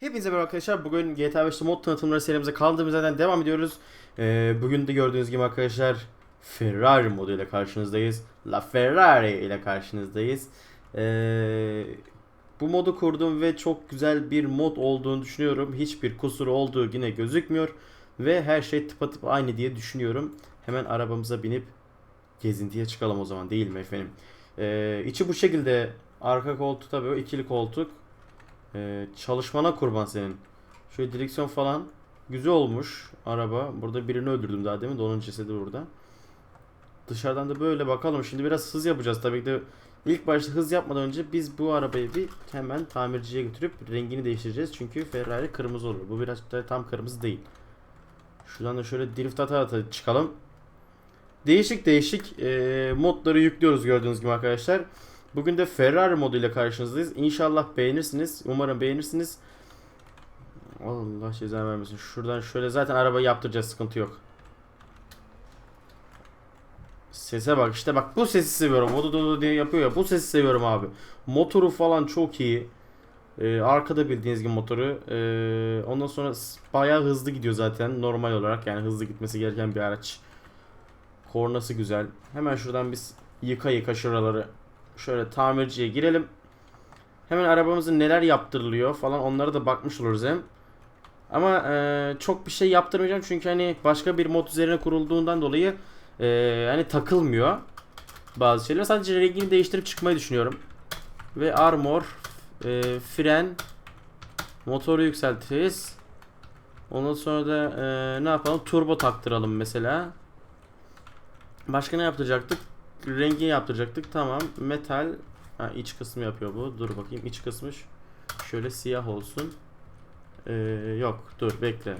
Hepinize merhaba arkadaşlar. Bugün GTA 5'te mod tanıtımları serimize kaldığımız yerden devam ediyoruz. Ee, bugün de gördüğünüz gibi arkadaşlar Ferrari modu ile karşınızdayız. La Ferrari ile karşınızdayız. Ee, bu modu kurdum ve çok güzel bir mod olduğunu düşünüyorum. Hiçbir kusuru olduğu yine gözükmüyor. Ve her şey tıpatıp aynı diye düşünüyorum. Hemen arabamıza binip gezintiye çıkalım o zaman değil mi efendim? Ee, içi bu şekilde. Arka koltuk tabii o ikili koltuk. Ee, çalışmana kurban senin. Şöyle direksiyon falan güzel olmuş araba. Burada birini öldürdüm daha demin de onun cesedi burada. Dışarıdan da böyle bakalım. Şimdi biraz hız yapacağız tabii ki de. İlk başta hız yapmadan önce biz bu arabayı bir hemen tamirciye götürüp rengini değiştireceğiz. Çünkü Ferrari kırmızı olur. Bu biraz da tam kırmızı değil. Şuradan da şöyle drift ata ata çıkalım. Değişik değişik e, modları yüklüyoruz gördüğünüz gibi arkadaşlar. Bugün de Ferrari moduyla karşınızdayız. İnşallah beğenirsiniz. Umarım beğenirsiniz. Allah ceza vermesin. Şuradan şöyle zaten arabayı yaptıracağız. Sıkıntı yok. Sese bak işte bak bu sesi seviyorum. Modu dodu diye yapıyor ya. Bu sesi seviyorum abi. Motoru falan çok iyi. Ee, arkada bildiğiniz gibi motoru. Ee, ondan sonra bayağı hızlı gidiyor zaten normal olarak. Yani hızlı gitmesi gereken bir araç. Kornası güzel. Hemen şuradan biz yıka yıka şuraları şöyle tamirciye girelim. Hemen arabamızın neler yaptırılıyor falan onlara da bakmış oluruz hem. Ama e, çok bir şey yaptırmayacağım çünkü hani başka bir mod üzerine kurulduğundan dolayı e, hani takılmıyor bazı şeyler. Sadece rengini değiştirip çıkmayı düşünüyorum. Ve armor, e, fren, motoru yükseltiriz. Ondan sonra da e, ne yapalım? Turbo taktıralım mesela. Başka ne yaptıracaktık? Rengi yaptıracaktık. Tamam. Metal. Ha, iç kısmı yapıyor bu. Dur bakayım. iç kısmı şöyle siyah olsun. Ee, yok. Dur bekle.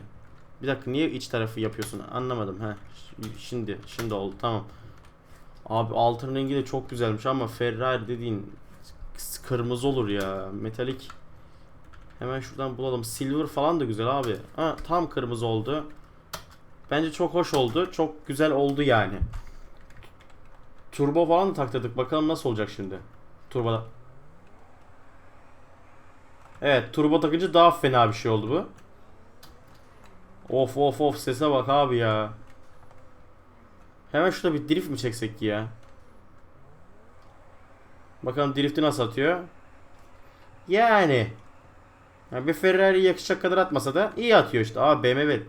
Bir dakika niye iç tarafı yapıyorsun? Anlamadım. Ha. Şimdi şimdi oldu. Tamam. Abi altın rengi de çok güzelmiş ama Ferrari dediğin kırmızı olur ya. Metalik. Hemen şuradan bulalım. Silver falan da güzel abi. Ha, tam kırmızı oldu. Bence çok hoş oldu. Çok güzel oldu yani. Turbo falan da taktırdık. Bakalım nasıl olacak şimdi. Turboda. Evet turbo takınca daha fena bir şey oldu bu. Of of of sese bak abi ya. Hemen şurada bir drift mi çeksek ki ya? Bakalım drifti nasıl atıyor. Yani. Ya bir Ferrari yakışacak kadar atmasa da iyi atıyor işte. Aa BMW.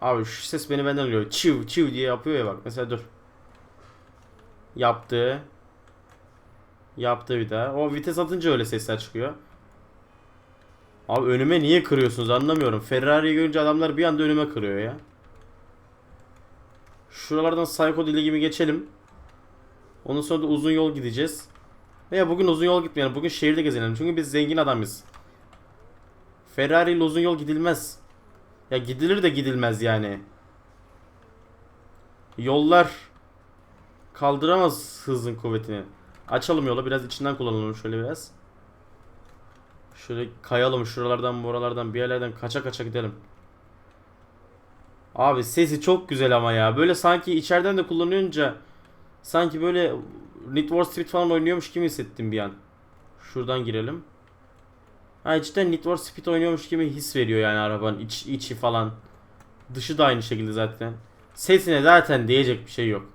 Abi şu ses beni benden alıyor. Çiv çiv diye yapıyor ya bak. Mesela dur. Yaptı. Yaptı bir daha. O vites atınca öyle sesler çıkıyor. Abi önüme niye kırıyorsunuz anlamıyorum. Ferrari'yi görünce adamlar bir anda önüme kırıyor ya. Şuralardan Psycho dili gibi geçelim. Ondan sonra da uzun yol gideceğiz. Veya bugün uzun yol gitmeyelim. Bugün şehirde gezelim. Çünkü biz zengin adamız. Ferrari ile uzun yol gidilmez. Ya gidilir de gidilmez yani. Yollar kaldıramaz hızın kuvvetini. Açalım yolu biraz içinden kullanalım şöyle biraz. Şöyle kayalım şuralardan buralardan bir yerlerden kaça kaça gidelim. Abi sesi çok güzel ama ya. Böyle sanki içeriden de kullanınca sanki böyle Need for Speed falan oynuyormuş gibi hissettim bir an. Şuradan girelim. Ha cidden Need for Speed oynuyormuş gibi his veriyor yani arabanın iç, içi falan. Dışı da aynı şekilde zaten. Sesine zaten diyecek bir şey yok.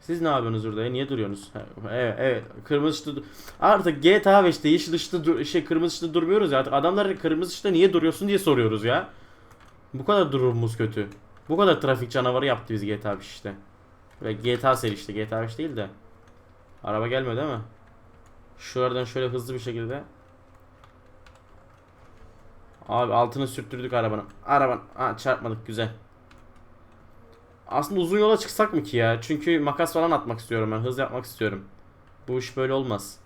Siz ne yapıyorsunuz burada ya? Niye duruyorsunuz? Evet, evet. Kırmızı ışıkta... Artık GTA 5'te yeşil ışıkta şey kırmızı ışıkta durmuyoruz ya. Artık adamlar kırmızı ışıkta niye duruyorsun diye soruyoruz ya. Bu kadar durumumuz kötü. Bu kadar trafik canavarı yaptı biz GTA 5 işte. Ve GTA seri işte. GTA 5 değil de. Araba gelmiyor değil mi? Şuradan şöyle hızlı bir şekilde. Abi altını sürttürdük arabanın. Araban. Ha çarpmadık güzel. Aslında uzun yola çıksak mı ki ya? Çünkü makas falan atmak istiyorum ben. Hız yapmak istiyorum. Bu iş böyle olmaz.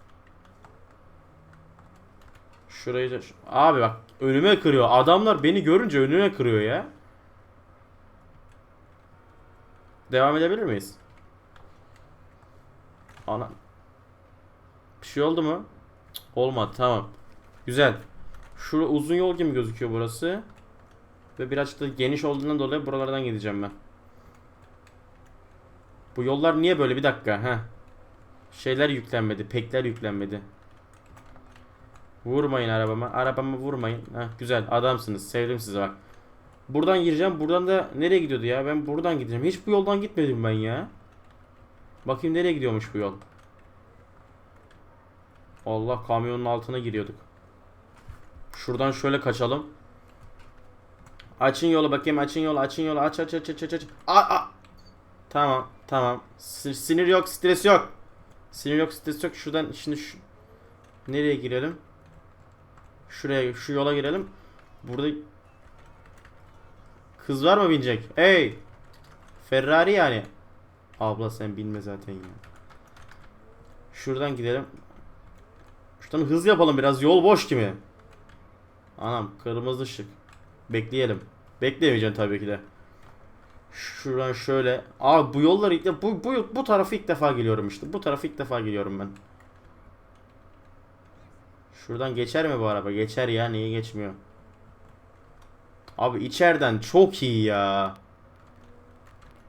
Şurayı da... Abi bak önüme kırıyor. Adamlar beni görünce önüme kırıyor ya. Devam edebilir miyiz? Ana. Şey oldu mu? Olmadı tamam. Güzel. Şu uzun yol gibi gözüküyor burası. Ve birazcık da geniş olduğundan dolayı buralardan gideceğim ben. Bu yollar niye böyle bir dakika ha? Şeyler yüklenmedi, pekler yüklenmedi. Vurmayın arabama. Arabama vurmayın. Heh, güzel adamsınız. Sevdim sizi bak. Buradan gireceğim. Buradan da nereye gidiyordu ya? Ben buradan gideceğim. Hiç bu yoldan gitmedim ben ya. Bakayım nereye gidiyormuş bu yol. Allah kamyonun altına giriyorduk. Şuradan şöyle kaçalım. Açın yolu bakayım açın yolu açın yolu aç aç aç aç aç aç. Aa, aa. Tamam tamam. Sinir yok stres yok. Sinir yok stres yok. Şuradan şimdi şu... Nereye girelim? Şuraya şu yola girelim. Burada kız var mı binecek? Hey! Ferrari yani. Abla sen bilme zaten ya. Şuradan gidelim. Şuradan hız yapalım biraz yol boş gibi. Anam kırmızı ışık. Bekleyelim. Bekleyemeyeceğim tabii ki de. Şuradan şöyle. Abi bu yolları ilk bu, bu, bu tarafı ilk defa geliyorum işte. Bu tarafı ilk defa geliyorum ben. Şuradan geçer mi bu araba? Geçer ya. Niye geçmiyor? Abi içeriden çok iyi ya.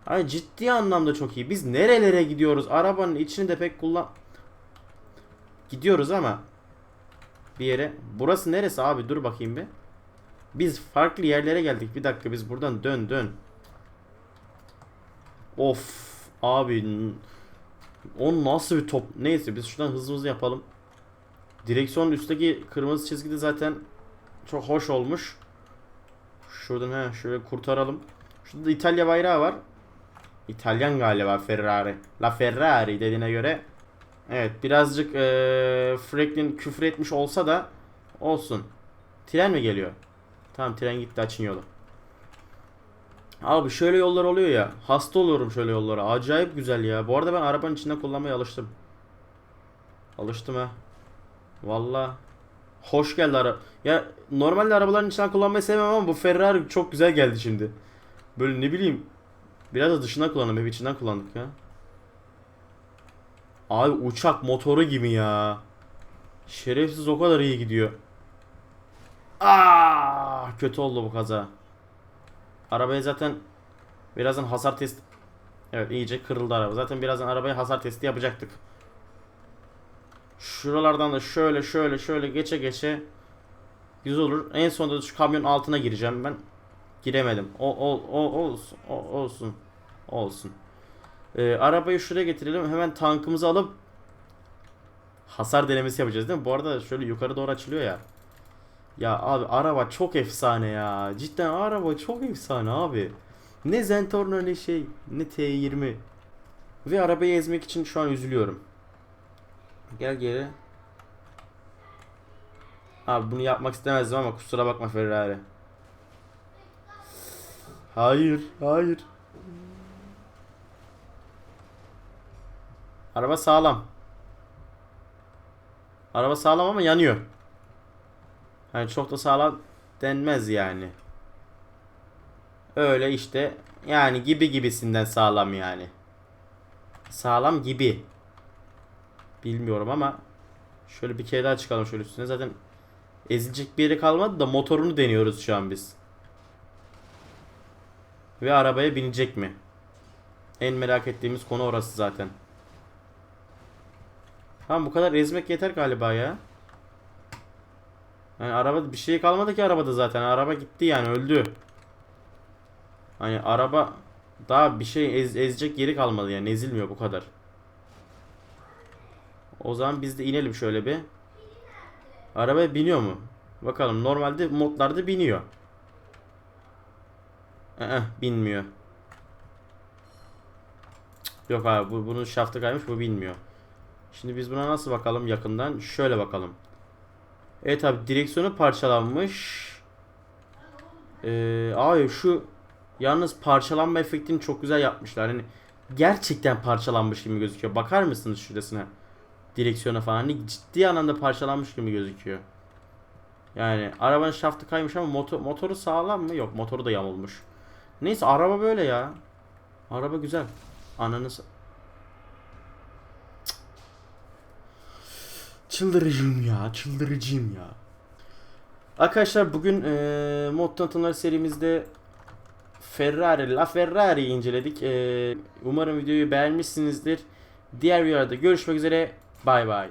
Ay ciddi anlamda çok iyi. Biz nerelere gidiyoruz? Arabanın içini de pek kullan... Gidiyoruz ama bir yere. Burası neresi abi? Dur bakayım bir. Biz farklı yerlere geldik. Bir dakika biz buradan dön dön. Of abi o nasıl bir top? Neyse biz şuradan hızlı yapalım. Direksiyonun üstteki kırmızı çizgi de zaten çok hoş olmuş. Şuradan he şöyle kurtaralım. Şurada da İtalya bayrağı var. İtalyan galiba Ferrari. La Ferrari dediğine göre. Evet birazcık eee Franklin küfür etmiş olsa da olsun. Tren mi geliyor? Tamam tren gitti açın yolu. Abi şöyle yollar oluyor ya. Hasta oluyorum şöyle yollara. Acayip güzel ya. Bu arada ben arabanın içinde kullanmaya alıştım. Alıştım ha. Valla. Hoş geldi ara. Ya normalde arabaların içinden kullanmayı sevmem ama bu Ferrari çok güzel geldi şimdi. Böyle ne bileyim. Biraz da dışından kullandım. Hep içinden kullandık ya. Abi uçak motoru gibi ya. Şerefsiz o kadar iyi gidiyor. Aa, kötü oldu bu kaza. Arabaya zaten birazdan hasar test Evet iyice kırıldı araba. Zaten birazdan arabaya hasar testi yapacaktık. Şuralardan da şöyle şöyle şöyle geçe geçe güzel olur. En sonunda da şu kamyon altına gireceğim ben. Giremedim. O, o, o olsun. O, olsun. Olsun. Ee, arabayı şuraya getirelim. Hemen tankımızı alıp hasar denemesi yapacağız değil mi? Bu arada şöyle yukarı doğru açılıyor ya. Ya abi araba çok efsane ya. Cidden araba çok efsane abi. Ne Zentorno ne şey ne T20. Ve arabayı ezmek için şu an üzülüyorum. Gel geri. Abi bunu yapmak istemezdim ama kusura bakma Ferrari. Hayır, hayır. Araba sağlam. Araba sağlam ama yanıyor. Hani çok da sağlam denmez yani. Öyle işte. Yani gibi gibisinden sağlam yani. Sağlam gibi. Bilmiyorum ama şöyle bir kere daha çıkalım şöyle üstüne. Zaten ezilecek bir yeri kalmadı da motorunu deniyoruz şu an biz. Ve arabaya binecek mi? En merak ettiğimiz konu orası zaten. Tamam bu kadar ezmek yeter galiba ya. Yani araba bir şey kalmadı ki arabada zaten. Araba gitti yani öldü. Hani araba daha bir şey ez, ezecek yeri kalmadı yani ezilmiyor bu kadar. O zaman biz de inelim şöyle bir. Arabaya biniyor mu? Bakalım normalde modlarda biniyor. Ee, binmiyor. Cık, Yok abi bu, bunun şaftı kaymış bu binmiyor. Şimdi biz buna nasıl bakalım yakından? Şöyle bakalım. Evet abi direksiyonu parçalanmış. Ee, abi şu yalnız parçalanma efektini çok güzel yapmışlar. Hani gerçekten parçalanmış gibi gözüküyor. Bakar mısınız şurasına? Direksiyona falan. Hani ciddi anlamda parçalanmış gibi gözüküyor. Yani arabanın şaftı kaymış ama motor, motoru sağlam mı? Yok motoru da yamulmuş. Neyse araba böyle ya. Araba güzel. Ananız Çıldırıcıyım ya, çıldırıcıyım ya. Arkadaşlar bugün eee mod tanıtımları serimizde Ferrari, La Ferrari'yi inceledik. Eee, umarım videoyu beğenmişsinizdir. Diğer videolarda görüşmek üzere. Bay bay.